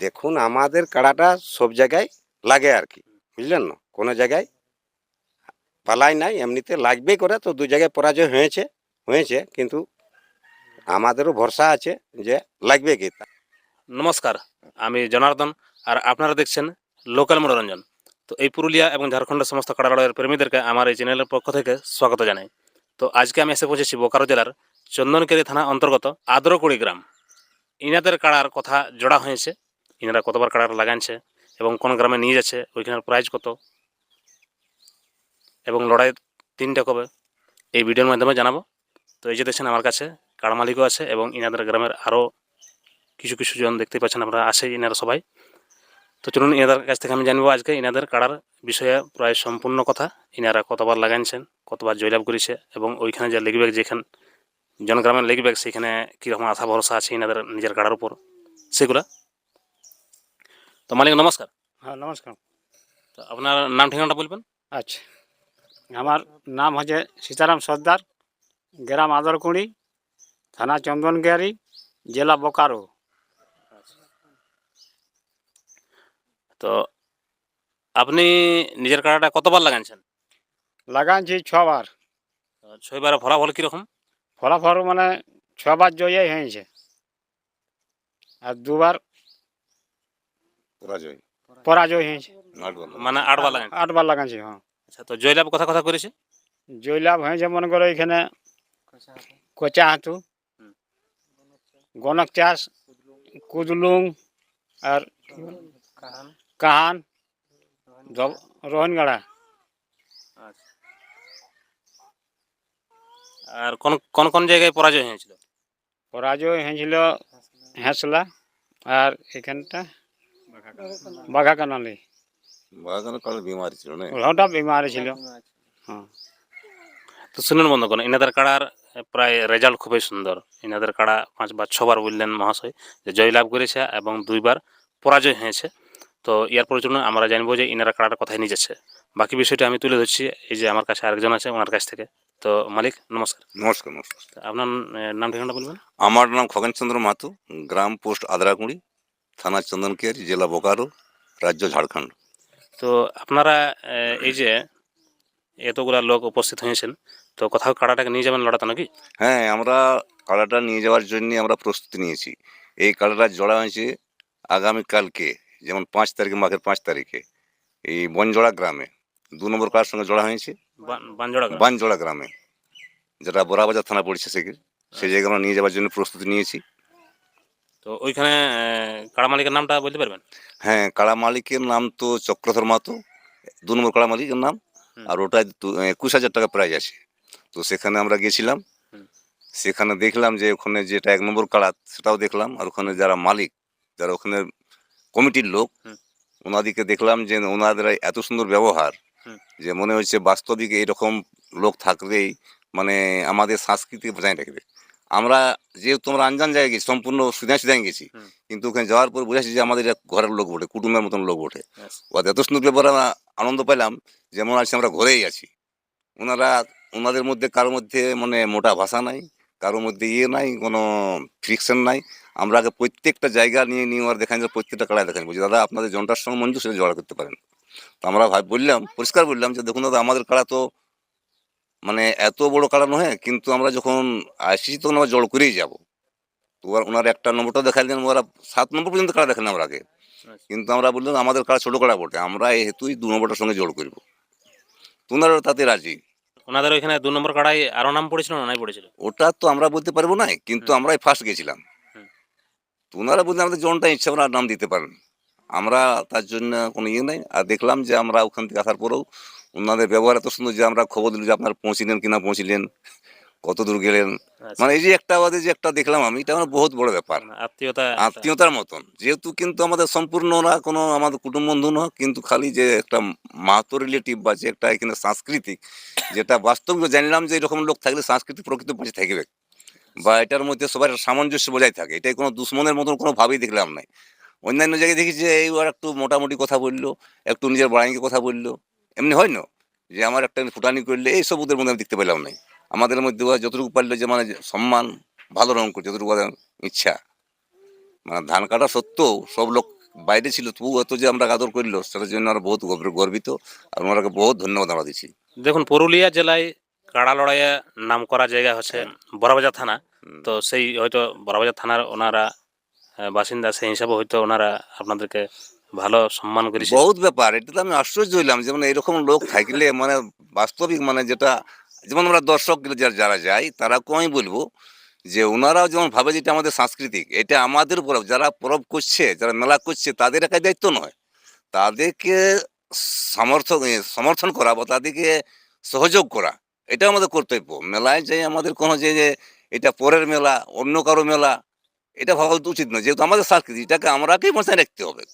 দেখুন, আমাদের কাড়াটা সব জায়গায় লাগে আর কি। বুঝলেন না? কোনো জায়গায় পালাই নাই, এমনিতে লাগবেই করে, তো দু জায়গায় পরাজয় হয়েছে হয়েছে, কিন্তু আমাদেরও ভরসা আছে যে লাগবে কি। নমস্কার, আমি জনার্দন, আর আপনারা দেখছেন লোকাল মনোরঞ্জন। তো এই পুরুলিয়া এবং ঝাড়খণ্ডের সমস্ত কাড়াড়ের প্রেমীদেরকে আমার এই চ্যানেলের পক্ষ থেকে স্বাগত জানাই। তো আজকে আমি এসে পৌঁছেছি বোকারো জেলার চন্দনকেরি থানা অন্তর্গত আদ্রকুড়ি গ্রাম। ইনাদের কাড়ার কথা জোড়া হয়েছে ইনারা কতবার কাড়ার লাগানছে এবং কোন গ্রামে নিয়ে যাচ্ছে, ওইখানের প্রাইজ কত? এবং লড়াই তিনটা কবে? এই ভিডিওর মাধ্যমে জানাব। তো এই যে দেখছেন আমার কাছে কাড়া মালিকও আছে এবং ইনাদের গ্রামের আরও কিছু কিছু জন দেখতে পাচ্ছেন, আপনারা আসে ইনারা সবাই। তো চলুন এনাদের কাছ থেকে আমি জানব আজকে ইনাদের কাড়ার বিষয়ে প্রায় সম্পূর্ণ কথা। ইনারা কতবার লাগাইছেন, কতবার জয়লাভ করেছে এবং ওইখানে যে লেগব্যাগ যেখানে জনগ্রামের লেগব্যাগ সেখানে কীরকম আশা ভরসা আছে ইনাদের নিজের কাড়ার উপর? সেগুলা তো মালিক নমস্কার। হ্যাঁ নমস্কার। তো আপনার নাম ঠিকানাটা বলবেন? আচ্ছা। আমার নাম হচ্ছে সীতারাম সর্দার গ্রাম আদরকুড়ি থানা চন্দনগিয়ারি জেলা বোকারো। তো আপনি নিজের কাড়াটা কতবার লাগাইছেন? লাগানছি ছবার। ছয়বার ফলাফল কীরকম? ফলাফল মানে ছবার জয়ই হয়েছে। আর দুবার পরাজয়। পরাজয় হয়েছে। মানে আটবার লাগান আটবার লাগানছি হ্যাঁ। আচ্ছা তো জয়লাভ কথা কথা করেছে জয়লাভ হয়েছে মনে করো এখানে কোচা হাতু। গনক চাষ কুদলুং আর কাহান রোহনগাড়া। আর কোন কোন কোন জায়গায় পরাজয় হয়েছিল? পরাজয় হয়েছিল হেঁসলা আর এখানটা বাঘা কানালি বাগানের কালো বিমারি ছিল না? ওটা বিমারি ছিল। হ্যাঁ। তো শুনুন বন্ধুগণ ইনাদের কাড়ার প্রায় রেজাল্ট খুবই সুন্দর। ইনাদের কাড়া পাঁচবার ছবার বললেন মহাশয় যে জয়লাভ করেছে এবং দুইবার পরাজয় হয়েছে। তো ইয়ার পরে জন্য আমরা জানব যে ইনারা কাড়ার কথায় নিয়ে যাচ্ছে। বাকি বিষয়টা আমি তুলে ধরছি এই যে আমার কাছে আরেকজন আছে ওনার কাছ থেকে। তো মালিক নমস্কার। নমস্কার নমস্কার। আপনার নাম ঠিকানাটা বলবেন? আমার নাম খগেনচন্দ্র মাতু গ্রাম পোস্ট আদ্রাকুড়ি থানা চন্দনকিয়ারি জেলা বোকারো রাজ্য ঝাড়খণ্ড। তো আপনারা এই যে এতগুলা লোক উপস্থিত হয়েছেন তো কোথাও কাড়াটাকে নিয়ে যাবেন লড়াতে নাকি? হ্যাঁ আমরা কাড়াটা নিয়ে যাওয়ার জন্য আমরা প্রস্তুতি নিয়েছি। এই কাড়াটা জড়া হয়েছে আগামীকালকে যেমন পাঁচ তারিখে মাঘের পাঁচ তারিখে। এই বনজোড়া গ্রামে দু নম্বর কাড়ার সঙ্গে জড়া হয়েছে। বান- বানজোড়া বানজোড়া গ্রামে যেটা বোরাবাজার থানা পড়ছে সেখানে সেই জায়গায় আমরা নিয়ে যাওয়ার জন্য প্রস্তুতি নিয়েছি। তো ওইখানে কাড়া মালিকের নামটা বলতে পারবেন? হ্যাঁ কাড়া মালিকের নাম তো চক্রধর মাতো দু নম্বর কাড়া মালিকের নাম। আর ওটা একুশ হাজার টাকা প্রাইজ আছে। তো সেখানে আমরা গেছিলাম। সেখানে দেখলাম যে ওখানে যেটা এক নম্বর কাড়া সেটাও দেখলাম। আর ওখানে যারা মালিক যারা ওখানে কমিটির লোক। ওনাদিকে দেখলাম যে ওনাদের এত সুন্দর ব্যবহার যে মনে হচ্ছে বাস্তবিক এইরকম লোক থাকলেই মানে আমাদের সংস্কৃতি বজায় রাখবে। আমরা যেহেতু আমরা আনজান জায়গায় গেছি সম্পূর্ণ সুদান সুদান গেছি কিন্তু ওখানে যাওয়ার পর বুঝেছি যে আমাদের ঘরের লোক বটে কুটুম্বের মতন লোক Yes. ওদের এত সুন্দর ব্যাপারে আমরা আনন্দ পেলাম যেমন আছে আমরা ঘরেই আছি। ওনারা ওনাদের মধ্যে কারোর মধ্যে মানে মোটা ভাষা নাই কারোর মধ্যে ইয়ে নাই কোনো ফ্রিকশন নাই। আমরা আগে প্রত্যেকটা জায়গা নিয়ে নিয়ে ওরা দেখান যে প্রত্যেকটা কালায় দেখান বলছি দাদা আপনাদের জনটার সঙ্গে মঞ্জুর সেটা জোগাড় করতে পারেন। তো আমরা ভাই বললাম পরিষ্কার বললাম যে দেখুন দাদা আমাদের কাড়া তো মানে এত বড় কাড়া নয় কিন্তু আমরা যখন আসি তখন আমরা জল করেই যাব। তো ওনার একটা নম্বরটা দেখাই দেন ওরা সাত নম্বর পর্যন্ত কাড়া দেখেন আমরা আগে। কিন্তু আমরা বললাম আমাদের কাড়া ছোটো কাড়া বটে? আমরা এই হেতুই দু নম্বরটার সঙ্গে জল করব। তো ওনারা তাতে রাজি। ওনাদের ওইখানে দু নম্বর কাড়াই আরও নাম পড়েছিল না নাই পড়েছিল? ওটা তো আমরা বলতে পারব না কিন্তু হুম। আমরাই ফার্স্ট গেছিলাম। হুম। তো ওনারা বললেন আমাদের জনটা ইচ্ছা ওনার নাম দিতে পারেন। আমরা তার জন্য কোনো ইয়ে নাই আর দেখলাম যে আমরা ওখান থেকে আসার পরেও ওনাদের ব্যবহার এত সুন্দর যে আমরা খবর দিল যে আপনার পৌঁছিলেন কিনা পৌঁছিলেন কত দূর গেলেন। আচ্ছা। মানে এই যে একটা আমাদের যে একটা দেখলাম আমি এটা আমার বহুত বড় ব্যাপার। আত্মীয়তা আত্মীয়তার মতন। যেহেতু কিন্তু আমাদের সম্পূর্ণ না কোনো আমাদের কুটুম্ব বন্ধু নয় কিন্তু খালি যে একটা মাহাতো রিলেটিভ বা যে একটা এখানে সাংস্কৃতিক যেটা বাস্তব জানলাম যে এরকম লোক থাকলে সাংস্কৃতিক প্রকৃতি বেঁচে থাকবে। বা এটার মধ্যে সবার সামঞ্জস্য বজায় থাকে। এটাই কোনো দুশ্মনের মতন কোনো ভাবেই দেখলাম নাই। অন্যান্য জায়গায় দেখি যে এইবার একটু মোটামুটি কথা বলল একটু নিজের বাড়াইকে কথা বলল। এমনি হয় না যে আমার একটা ফুটানি করলে এইসব ওদের মধ্যে আমি দেখতে পেলাম নাই। আমাদের মধ্যে যতটুকু পারল যে মানে সম্মান ভালো রঙ করে যতটুকু ইচ্ছা। মানে ধান কাটা সত্ত্বেও সব লোক বাইরে ছিল তবু এত যে আমরা আদর করল সেটার জন্য আমরা বহুত গর্ব- গর্বিত। আর ওনারাকে বহুত ধন্যবাদ আমরা দিচ্ছি। দেখুন পুরুলিয়া জেলায় কাড়া লড়াইয়ে নাম করা জায়গা হচ্ছে বড়বাজার থানা। তো সেই হয়তো বড়বাজার থানার ওনারা বাসিন্দা সেই হিসাবে হয়তো ওনারা আপনাদেরকে ভালো সম্মান করেছে। বহুত ব্যাপার, এটা তো আমি আশ্চর্য হইলাম যেমন এরকম লোক থাকলে মানে বাস্তবিক মানে যেটা, যেমন আমরা দর্শক যারা যাই, তারাকেও আমি বলব যে ওনারাও যেমন ভাবে যেটা আমাদের সাংস্কৃতিক, এটা আমাদের পরব যারা পরব করছে, যারা মেলা করছে, তাদের একাই দায়িত্ব নয়। তাদেরকে সমর্থন সমর্থন করা বা তাদেরকে সহযোগ করা, এটা আমাদের কর্তব্য। মেলায় যে আমাদের কোনো যে এটা পরের মেলা, অন্য কারও মেলা, এটা ভাবা উচিত নয়। যেহেতু আমাদের সংস্কৃতি এটাকে আমরাকেই বসায় রাখতে হবে।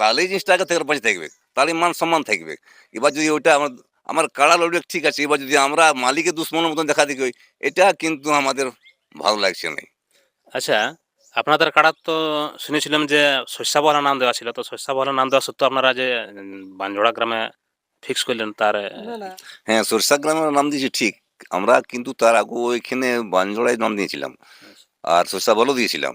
তাহলে এই জিনিসটা আগে থেকে বাঁচে থাকবে তাহলে মান সম্মান থাকবে। এবার যদি ওইটা আমার আমার কাড়া লড়বে ঠিক আছে এবার যদি আমরা মালিকের দুশ্মনের মতন দেখা দেখি এটা কিন্তু আমাদের ভালো লাগছে না। আচ্ছা আপনাদের কাড়ার তো শুনেছিলাম যে শস্যাবহলা নাম দেওয়া ছিল তো শস্যাবহলা নাম দেওয়া সত্ত্বেও আপনারা যে বানজোড়া গ্রামে ফিক্স করলেন তার হ্যাঁ সরষা গ্রামের নাম দিয়েছি ঠিক। আমরা কিন্তু তার আগে ওইখানে বানজোড়ায় নাম দিয়েছিলাম। আর সরষা বলও দিয়েছিলাম।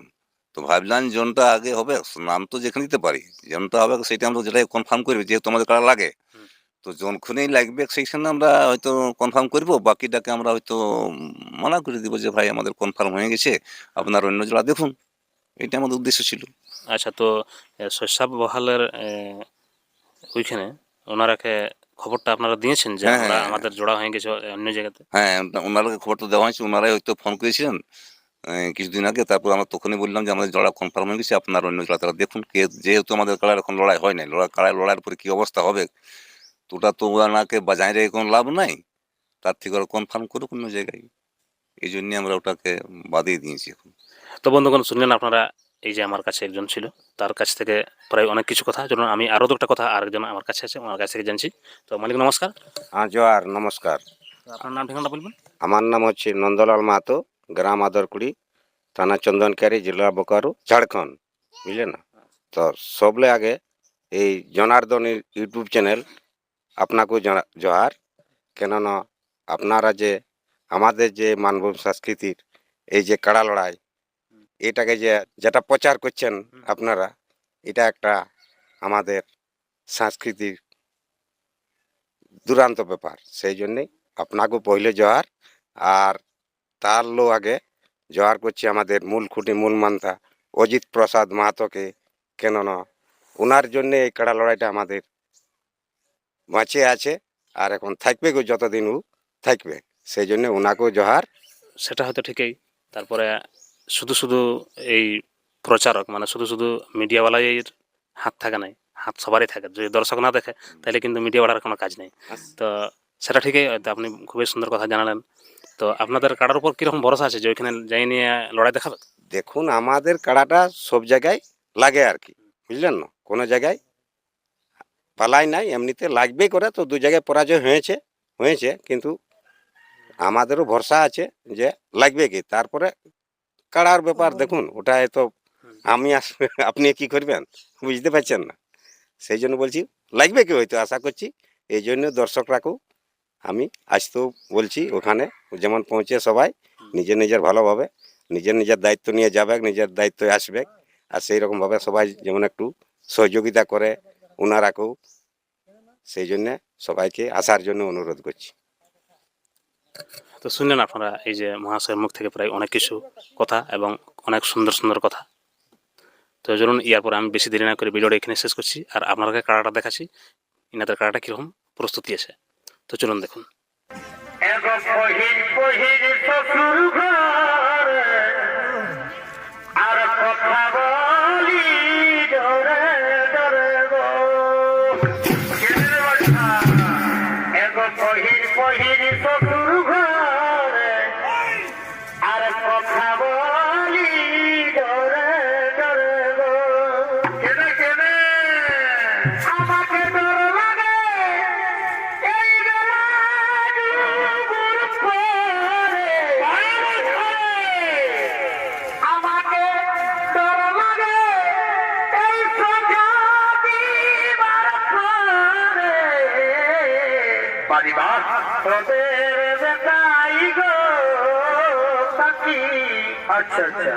তো ভাবলাম জোনটা আগে হবে নাম তো যেখানে দিতে পারি। জনটা হবে সেটা আমরা যেটাই কনফার্ম করবি যেহেতু আমাদের কারা লাগে। তো যখনই লাগবে সেইখানে আমরা হয়তো কনফার্ম করব। বাকিটাকে আমরা হয়তো মানা করে দিব যে ভাই আমাদের কনফার্ম হয়ে গেছে। আপনার অন্য জোড়া দেখুন। এটা আমাদের উদ্দেশ্য ছিল। আচ্ছা তো শস্যাবহালের আহ, ওইখানে ওনারাকে খবরটা আপনারা দিয়েছেন যে হ্যাঁ, হ্যাঁ, আমাদের জোড়া হয়ে গেছে অন্য জায়গাতে? হ্যাঁ ওনা- ওনাদেরকে খবরটা দেওয়া হয়েছে। ওনারাই হয়তো ফোন করেছিলেন। কিছুদিন আগে তারপর আমরা তখনই বললাম যে আমাদের জোড়া কনফার্ম হয়ে গেছে আপনার অন্য জোড়া তারা দেখুন কে যেহেতু আমাদের কালার এখন লড়াই হয় নাই লড়াই কালার লড়াইয়ের পরে কী অবস্থা হবে? তো ওটা তো ওনাকে বাজায় রেখে কোনো লাভ নাই তার থেকে ওরা কনফার্ম করুক অন্য জায়গায়। এই জন্যে আমরা ওটাকে বাদিয়ে দিয়েছি এখন। তো বন্ধুগণ শুনলেন আপনারা এই যে আমার কাছে একজন ছিল তার কাছ থেকে প্রায় অনেক কিছু কথা যেমন আমি আরও দুটা কথা আরেকজন আমার কাছে আছে ওনার কাছ থেকে জানছি। তো মালিক নমস্কার। হ্যাঁ জোয়ার নমস্কার। আপনার নাম ঠিকানাটা বলবেন? আমার নাম হচ্ছে নন্দলাল মাহাতো। গ্রাম আদরকুড়ি, থানা চন্দনকারী, জেলা বোকারো, ঝাড়খণ্ড, বুঝলে না? তো সবলে আগে এই জনার্দনের ইউটিউব চ্যানেল আপনাকেও জনা- জোহার কেননা আপনারা যে, আমাদের যে মানব সংস্কৃতির এই যে কাড়া লড়াই, এটাকে যে, যেটা প্রচার করছেন আপনারা, এটা একটা আমাদের সাংস্কৃতিক দুরান্ত ব্যাপার। সেই জন্যেই আপনাকেও পহিলে জোহার আর তার লো আগে জোহার করছি আমাদের মূল খুঁটি মূল মান্তা অজিত প্রসাদ মাহাতোকে। কেননা ওনার জন্য এই কাড়া লড়াইটা আমাদের বাঁচে আছে আর এখন থাকবে গো যতদিন ও থাকবে সেই জন্য ওনাকেও জোহার। সেটা হয়তো ঠিকই। তারপরে শুধু শুধু এই প্রচারক মানে শুধু শুধু মিডিয়াওয়ালাই হাত থাকে নাই হাত সবারই থাকে। যদি দর্শক না দেখে তাহলে কিন্তু মিডিয়াওয়ালার কোনো কাজ নেই। তো সেটা ঠিকই হয়তো আপনি খুবই সুন্দর কথা জানালেন। তো আপনাদের কাটার উপর কীরকম ভরসা আছে যে ওইখানে যাই নিয়ে লড়াই দেখাবে? দেখুন আমাদের কাড়াটা সব জায়গায় লাগে আর কি বুঝলেন না? কোনো জায়গায় পালাই নাই এমনিতে লাগবেই করে তো দু জায়গায় পরাজয় হয়েছে হয়েছে কিন্তু আমাদেরও ভরসা আছে যে লাগবে কি। তারপরে কাড়ার ব্যাপার দেখুন ওটা তো আমি আপনি কি করবেন বুঝতে পারছেন না। সেই জন্য বলছি লাগবে কি হয়তো আশা করছি এই জন্য দর্শকরাকেও আমি আজ তো বলছি ওখানে যেমন পৌঁছে সবাই নিজের নিজের ভালোভাবে নিজের নিজের দায়িত্ব নিয়ে যাবে নিজের দায়িত্বে আসবে আর সেই রকমভাবে সবাই যেমন একটু সহযোগিতা করে ওনারাকেও সেই জন্যে সবাইকে আসার জন্য অনুরোধ করছি। তো শুনলেন আপনারা এই যে মহাশয়ের মুখ থেকে প্রায় অনেক কিছু কথা এবং অনেক সুন্দর সুন্দর কথা। তো চলুন, ইয়ার পরে আমি বেশি দেরি না করে ভিডিওটা এখানে শেষ করছি, আর আপনাকে কাড়াটা দেখাচ্ছি। ইনাদের কাড়াটা কীরকম? প্রস্তুতি আছে। তো চলুন দেখুন। এগো পহিল পহিল শ্বশুর পরিবার বেটাই গো আচ্ছা আচ্ছা।